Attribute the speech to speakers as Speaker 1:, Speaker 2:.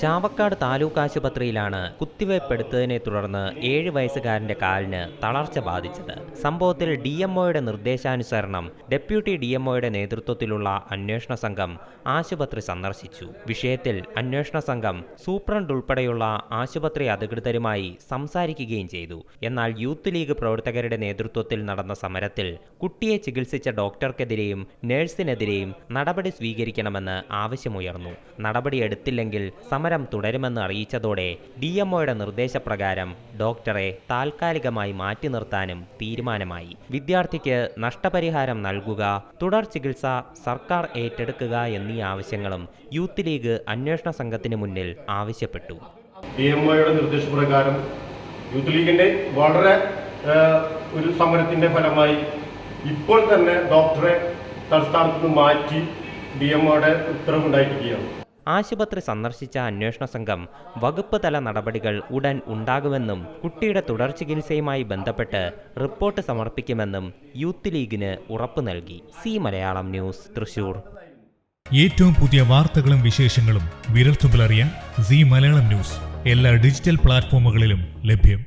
Speaker 1: ചാവക്കാട് താലൂക്ക് ആശുപത്രിയിലാണ് കുത്തിവയ്പ്പെടുത്തതിനെ തുടർന്ന് ഏഴ് വയസ്സുകാരന്റെ കാലിന് തളർച്ച ബാധിച്ചത്. സംഭവത്തിൽ ഡി എംഒയുടെ നിർദ്ദേശാനുസരണം ഡെപ്യൂട്ടി ഡി എംഒയുടെ നേതൃത്വത്തിലുള്ള അന്വേഷണ സംഘം ആശുപത്രി സന്ദർശിച്ചു. വിഷയത്തിൽ അന്വേഷണ സംഘം സൂപ്രണ്ട് ഉൾപ്പെടെയുള്ള ആശുപത്രി അധികൃതരുമായി സംസാരിക്കുകയും ചെയ്തു. എന്നാൽ യൂത്ത് ലീഗ് പ്രവർത്തകരുടെ നേതൃത്വത്തിൽ നടന്ന സമരത്തിൽ കുട്ടിയെ ചികിത്സിച്ച ഡോക്ടർക്കെതിരെയും നഴ്സിനെതിരെയും നടപടി സ്വീകരിക്കണമെന്ന് ആവശ്യമുയർന്നു. നടപടിയെടുത്തില്ലെങ്കിൽ സമരം തുടരുമെന്ന് അറിയിച്ചതോടെ ഡി എംഒയുടെ നിർദ്ദേശപ്രകാരം ഡോക്ടറെ താൽക്കാലികമായി മാറ്റി നിർത്താനും തീരുമാനമായി. വിദ്യാർത്ഥിക്ക് നഷ്ടപരിഹാരം നൽകുക തുടർ ചികിത്സ സർക്കാർ ഏറ്റെടുക്കുക എന്നീ ആവശ്യങ്ങളും യൂത്ത് ലീഗ് അന്വേഷണ സംഘത്തിന് മുന്നിൽ ആവശ്യപ്പെട്ടു.
Speaker 2: നിർദ്ദേശപ്രകാരം യൂത്ത് ലീഗിന്റെ വളരെ ഒരു സമരത്തിന്റെ ഫലമായി ഇപ്പോൾ തന്നെ ഡോക്ടറെ തൽസ്ഥാനത്ത് നിന്ന് മാറ്റി ഡി എം ഒയുടെ ഉത്തരവുണ്ടായിരിക്കുകയാണ്.
Speaker 1: ആശുപത്രി സന്ദർശിച്ച അന്വേഷണ സംഘം വകുപ്പ് തല നടപടികൾ ഉടൻ ഉണ്ടാകുമെന്നും കുട്ടിയുടെ തുടർ ചികിത്സയുമായി ബന്ധപ്പെട്ട് റിപ്പോർട്ട് സമർപ്പിക്കുമെന്നും യൂത്ത് ലീഗിന് ഉറപ്പു നൽകി. C Malayalam news Thrissur.
Speaker 3: ഏറ്റവും പുതിയ വാർത്തകളും വിശേഷങ്ങളും വിരൽത്തുമ്പിലറിയാൻ സി മലയാളം ന്യൂസ്. എല്ലാ ഡിജിറ്റൽ പ്ലാറ്റ്ഫോമുകളിലും ലഭ്യം.